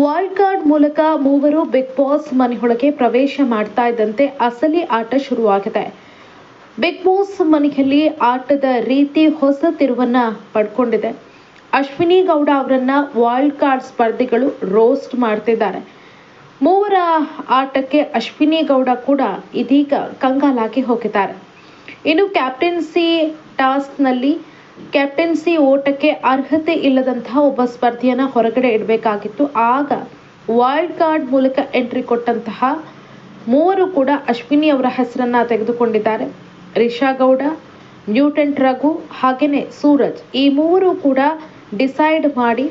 Wild card ಮೂಲಕ ಮೂವರು big boss ಮನೆಯೊಳಗೆ ಪ್ರವೇಶ ಮಾಡ್ತಾ ಇದ್ದಂತೆ ಅಸಲಿ ಆಟ ಶುರುವಾಗಿದೆ. ಬಿಗ್ ಬಾಸ್ ಮನೆಯಲ್ಲಿ ಆಟದ ರೀತಿ ಹೊಸ ತಿರುವನ್ನ ಪಡ್ಕೊಂಡಿದೆ. ಅಶ್ವಿನಿ ಗೌಡ ಅವರನ್ನ ವೈಲ್ಡ್ ಕಾರ್ಡ್ ಸ್ಪರ್ಧಿಗಳು ರೋಸ್ಟ್ ಮಾಡ್ತಿದ್ದಾರೆ. ಮೂವರ ಆಟಕ್ಕೆ ಅಶ್ವಿನಿ ಗೌಡ ಕೂಡ ಇದೀಗ ಕಂಗಾಲಾಗಿ ಹೋಗಿದ್ದಾರೆ. ಇನ್ನು ಕ್ಯಾಪ್ಟನ್ಸಿ ಟಾಸ್ಕ್ನಲ್ಲಿ ಕ್ಯಾಪ್ಟನ್ಸಿ ಓಟಕ್ಕೆ ಅರ್ಹತೆ ಇಲ್ಲದಂತಹ ಒಬ್ಬ ಸ್ಪರ್ಧಿಯನ್ನ ಹೊರಗಡೆ ಇಡಬೇಕಾಗಿತ್ತು. ಆಗ ವೈಲ್ಡ್ ಕಾರ್ಡ್ ಮೂಲಕ ಎಂಟ್ರಿ ಕೊಟ್ಟಂತಹ ಮೂವರು ಕೂಡ ಅಶ್ವಿನಿ ಅವರ ಹೆಸರನ್ನ ತೆಗೆದುಕೊಂಡಿದ್ದಾರೆ. ರಿಷಾ ಗೌಡ ನ್ಯೂಟನ್ ರಘು ಹಾಗೆಯೇ ಸೂರಜ್, ಈ ಮೂವರು ಕೂಡ ಡಿಸೈಡ್ ಮಾಡಿ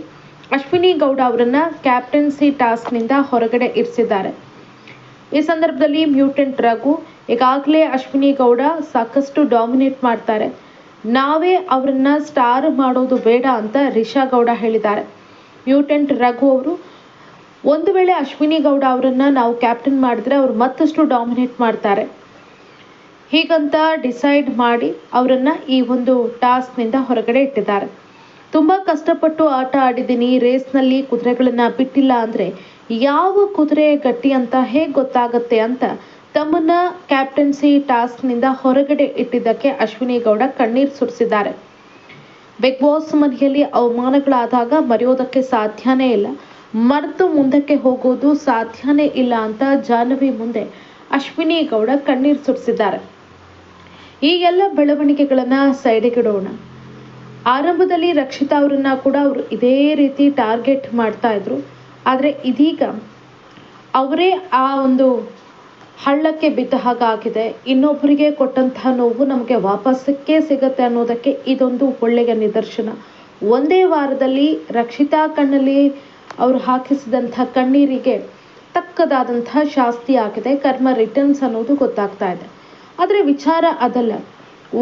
ಅಶ್ವಿನಿ ಗೌಡ ಅವರನ್ನ ಕ್ಯಾಪ್ಟನ್ಸಿ ಟಾಸ್ಕ್ನಿಂದ ಹೊರಗಡೆ ಇರಿಸಿದ್ದಾರೆ. ಈ ಸಂದರ್ಭದಲ್ಲಿ ಮ್ಯೂಟೆಂಟ್ ರಘು, ಈಗಾಗಲೇ ಅಶ್ವಿನಿ ಗೌಡ ಸಾಕಷ್ಟು ಡಾಮಿನೇಟ್ ಮಾಡ್ತಾರೆ. ನಾವೇ ಅವರನ್ನ ಸ್ಟಾರ್ ಮಾಡೋದು ಬೇಡ ಅಂತ ರಿಷಾ ಗೌಡ ಹೇಳಿದ್ದಾರೆ. ಮ್ಯೂಟೆಂಟ್ ರಘು ಅವರು, ಒಂದು ವೇಳೆ ಅಶ್ವಿನಿ ಗೌಡ ಅವರನ್ನ ನಾವು ಕ್ಯಾಪ್ಟನ್ ಮಾಡಿದ್ರೆ ಅವರು ಮತ್ತಷ್ಟು ಡಾಮಿನೇಟ್ ಮಾಡ್ತಾರೆ. ಹೀಗಂತ ಡಿಸೈಡ್ ಮಾಡಿ ಅವರನ್ನ ಈ ಒಂದು ಟಾಸ್ಕ್ನಿಂದ ಹೊರಗಡೆ ಇಟ್ಟಿದ್ದಾರೆ. ತುಂಬ ಕಷ್ಟಪಟ್ಟು ಆಟ ಆಡಿದ್ದೀನಿ, ರೇಸ್ನಲ್ಲಿ ಕುದುರೆಗಳನ್ನ ಬಿಟ್ಟಿಲ್ಲ ಅಂದರೆ ಯಾವ ಕುದುರೆ ಗಟ್ಟಿ ಅಂತ ಹೇಗೆ ಗೊತ್ತಾಗತ್ತೆ ಅಂತ ತಮ್ಮನ್ನ ಕ್ಯಾಪ್ಟನ್ಸಿ ಟಾಸ್ಕ್ನಿಂದ ಹೊರಗಡೆ ಇಟ್ಟಿದ್ದಕ್ಕೆ ಅಶ್ವಿನಿ ಗೌಡ ಕಣ್ಣೀರು ಸುರಿಸಿದ್ದಾರೆ. ಬಿಗ್ ಬಾಸ್ ಮನೆಯಲ್ಲಿ ಅವಮಾನಗಳಾದಾಗ ಮರೆಯೋದಕ್ಕೆ ಸಾಧ್ಯನೇ ಇಲ್ಲ. ಮರೆತು ಮುಂದಕ್ಕೆ ಹೋಗೋದು ಸಾಧ್ಯನೇ ಇಲ್ಲ ಅಂತ ಜಾಹ್ನವಿ ಮುಂದೆ ಅಶ್ವಿನಿ ಗೌಡ ಕಣ್ಣೀರು ಸುರಿಸಿದ್ದಾರೆ. ಈ ಎಲ್ಲ ಬೆಳವಣಿಗೆಗಳನ್ನು ಸೈಡಿಗಿಡೋಣ. ಆರಂಭದಲ್ಲಿ ರಕ್ಷಿತಾ ಅವರನ್ನ ಕೂಡ ಅವರು ಇದೇ ರೀತಿ ಟಾರ್ಗೆಟ್ ಮಾಡ್ತಾ ಇದ್ರು. ಆದರೆ ಇದೀಗ ಅವರೇ ಆ ಒಂದು ಹಳ್ಳಕ್ಕೆ ಬಿದ್ದ ಹಾಗಾಗಿದೆ ಇನ್ನೊಬ್ಬರಿಗೆ ಕೊಟ್ಟಂತಹ ನೋವು ನಮಗೆ ವಾಪಸ್ಸಕ್ಕೆ ಸಿಗುತ್ತೆ ಅನ್ನೋದಕ್ಕೆ ಇದೊಂದು ಒಳ್ಳೆಯ ನಿದರ್ಶನ. ಒಂದೇ ವಾರದಲ್ಲಿ ರಕ್ಷಿತಾ ಕಣ್ಣಲ್ಲಿ ಅವರು ಹಾಕಿಸಿದಂಥ ಕಣ್ಣೀರಿಗೆ ತಕ್ಕದಾದಂತಹ ಶಾಸ್ತಿ ಆಗಿದೆ. ಕರ್ಮ ರಿಟರ್ನ್ಸ್ ಅನ್ನೋದು ಗೊತ್ತಾಗ್ತಾ ಇದೆ. ಆದರೆ ವಿಚಾರ ಅದಲ್ಲ.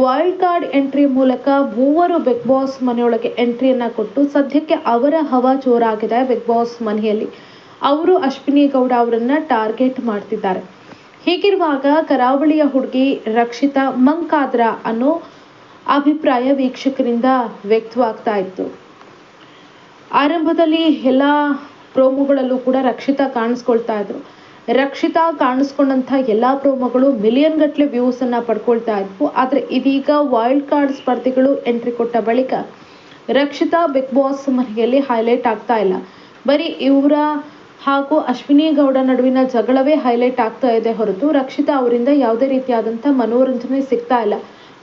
ವೈಲ್ಡ್ ಕಾರ್ಡ್ ಎಂಟ್ರಿ ಮೂಲಕ ಮೂವರು ಬಿಗ್ ಬಾಸ್ ಮನೆಯೊಳಗೆ ಎಂಟ್ರಿಯನ್ನ ಕೊಟ್ಟು ಸದ್ಯಕ್ಕೆ ಅವರ ಹವಾ ಜೋರಾಗಿದೆ ಬಿಗ್ ಬಾಸ್ ಮನೆಯಲ್ಲಿ. ಅವರು ಅಶ್ವಿನಿ ಗೌಡ ಅವರನ್ನು ಟಾರ್ಗೆಟ್ ಮಾಡ್ತಿದ್ದಾರೆ. ಹೀಗಿರುವಾಗ ಕರಾವಳಿಯ ಹುಡುಗಿ ರಕ್ಷಿತಾ ಮಂಕಾದ್ರ ಅನ್ನೋ ಅಭಿಪ್ರಾಯ ವೀಕ್ಷಕರಿಂದ ವ್ಯಕ್ತವಾಗ್ತಾ ಇತ್ತು. ಆರಂಭದಲ್ಲಿ ಎಲ್ಲ ಪ್ರೋಮೋಗಳಲ್ಲೂ ಕೂಡ ರಕ್ಷಿತಾ ಕಾಣಿಸ್ಕೊಳ್ತಾ ಇದ್ರು. ರಕ್ಷಿತಾ ಕಾಣಿಸ್ಕೊಂಡಂಥ ಎಲ್ಲ ಪ್ರೋಮೋಗಳು ಮಿಲಿಯನ್ ಗಟ್ಟಲೆ ವ್ಯೂಸ್ ಅನ್ನ ಪಡ್ಕೊಳ್ತಾ ಇದ್ವು. ಆದರೆ ಇದೀಗ ವೈಲ್ಡ್ ಕಾರ್ಡ್ ಸ್ಪರ್ಧಿಗಳು ಎಂಟ್ರಿ ಕೊಟ್ಟ ಬಳಿಕ ರಕ್ಷಿತಾ ಬಿಗ್ ಬಾಸ್ ಮನೆಯಲ್ಲಿ ಹೈಲೈಟ್ ಆಗ್ತಾ ಇಲ್ಲ. ಬರೀ ಇವರ ಹಾಗೂ ಅಶ್ವಿನಿ ಗೌಡ ನಡುವಿನ ಜಗಳವೇ ಹೈಲೈಟ್ ಆಗ್ತಾ ಇದೆ ಹೊರತು ರಕ್ಷಿತಾ ಅವರಿಂದ ಯಾವುದೇ ರೀತಿಯಾದಂಥ ಮನೋರಂಜನೆ ಸಿಗ್ತಾ ಇಲ್ಲ.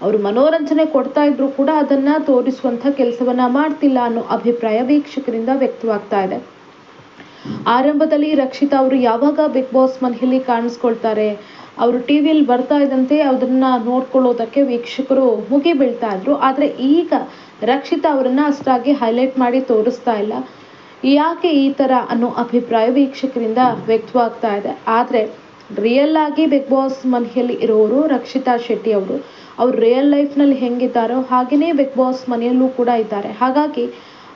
ಅವರು ಮನೋರಂಜನೆ ಕೊಡ್ತಾ ಇದ್ರು ಕೂಡ ಅದನ್ನ ತೋರಿಸುವಂಥ ಕೆಲಸವನ್ನ ಮಾಡ್ತಿಲ್ಲ ಅನ್ನೋ ಅಭಿಪ್ರಾಯ ವೀಕ್ಷಕರಿಂದ ವ್ಯಕ್ತವಾಗ್ತಾ ಇದೆ. ಆರಂಭದಲ್ಲಿ ರಕ್ಷಿತಾ ಅವರು ಯಾವಾಗ ಬಿಗ್ ಬಾಸ್ ಮನೆಯಲ್ಲಿ ಕಾಣಿಸ್ಕೊಳ್ತಾರೆ, ಅವರು ಟಿ ವಿಯಲ್ಲಿ ಬರ್ತಾ ಇದ್ದಂತೆ ಅದನ್ನ ನೋಡ್ಕೊಳ್ಳೋದಕ್ಕೆ ವೀಕ್ಷಕರು ಮುಗಿ ಬೀಳ್ತಾ ಇದ್ರು. ಆದರೆ ಈಗ ರಕ್ಷಿತಾ ಅವರನ್ನ ಅಷ್ಟಾಗಿ ಹೈಲೈಟ್ ಮಾಡಿ ತೋರಿಸ್ತಾ ಇಲ್ಲ. ಯಾಕೆ ಈ ಥರ ಅನ್ನೋ ಅಭಿಪ್ರಾಯ ವೀಕ್ಷಕರಿಂದ ವ್ಯಕ್ತವಾಗ್ತಾ ಇದೆ. ಆದರೆ ರಿಯಲ್ ಆಗಿ ಬಿಗ್ ಬಾಸ್ ಮನೆಯಲ್ಲಿ ಇರೋರು ರಕ್ಷಿತಾ ಶೆಟ್ಟಿ ಅವರು, ಅವ್ರು ರಿಯಲ್ ಲೈಫ್ನಲ್ಲಿ ಹೆಂಗಿದ್ದಾರೋ ಹಾಗೆಯೇ ಬಿಗ್ ಬಾಸ್ ಮನೆಯಲ್ಲೂ ಕೂಡ ಇದ್ದಾರೆ. ಹಾಗಾಗಿ,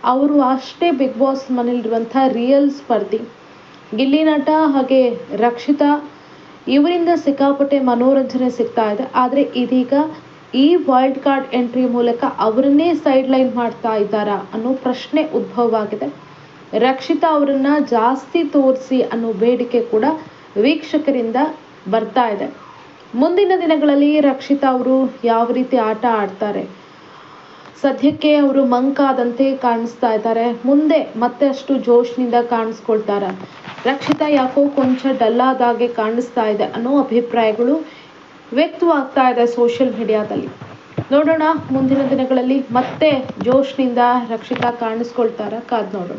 ಅವರು ಅಷ್ಟೇ ಬಿಗ್ ಬಾಸ್ ಮನೆಯಲ್ಲಿರುವಂಥ ರಿಯಲ್ ಸ್ಪರ್ಧಿ. ಗಿಲ್ಲಿ ನಟ ಹಾಗೆ ರಕ್ಷಿತಾ, ಇವರಿಂದ ಸಿಕ್ಕಾಪಟ್ಟೆ ಮನೋರಂಜನೆ ಸಿಗ್ತಾ ಇದೆ. ಆದರೆ, ಇದೀಗ ಈ ವೈಲ್ಡ್ ಕಾರ್ಡ್ ಎಂಟ್ರಿ ಮೂಲಕ ಅವರನ್ನೇ ಸೈಡ್ ಲೈನ್ ಮಾಡ್ತಾ ಇದ್ದಾರಾ ಅನ್ನೋ ಪ್ರಶ್ನೆ ಉದ್ಭವವಾಗಿದೆ. ರಕ್ಷಿತಾ ಅವರನ್ನ ಜಾಸ್ತಿ ತೋರಿಸಿ ಅನ್ನೋ ಬೇಡಿಕೆ ಕೂಡ ವೀಕ್ಷಕರಿಂದ ಬರ್ತಾ ಇದೆ. ಮುಂದಿನ ದಿನಗಳಲ್ಲಿ ರಕ್ಷಿತಾ ಅವರು ಯಾವ ರೀತಿ ಆಟ ಆಡ್ತಾರೆ? ಸದ್ಯಕ್ಕೆ ಅವರು ಮಂಕಾದಂತೆ ಕಾಣಿಸ್ತಾ ಇದ್ದಾರೆ. ಮುಂದೆ ಮತ್ತೆ ಅಷ್ಟು ಜೋಶ್ನಿಂದ ಕಾಣಿಸ್ಕೊಳ್ತಾರೆ. ರಕ್ಷಿತಾ ಯಾಕೋ ಕೊಂಚ ಡಲ್ಲಾದಾಗೆ ಕಾಣಿಸ್ತಾ ಇದೆ ಅನ್ನೋ ಅಭಿಪ್ರಾಯಗಳು ವ್ಯಕ್ತವಾಗ್ತಾ ಇದೆ ಸೋಷಿಯಲ್ ಮೀಡಿಯಾದಲ್ಲಿ. ನೋಡೋಣ ಮುಂದಿನ ದಿನಗಳಲ್ಲಿ ಮತ್ತೆ ಜೋಶ್ನಿಂದ ರಕ್ಷಿತಾ ಕಾಣಿಸ್ಕೊಳ್ತಾರ ಕಾದ್ ನೋಡೋಣ.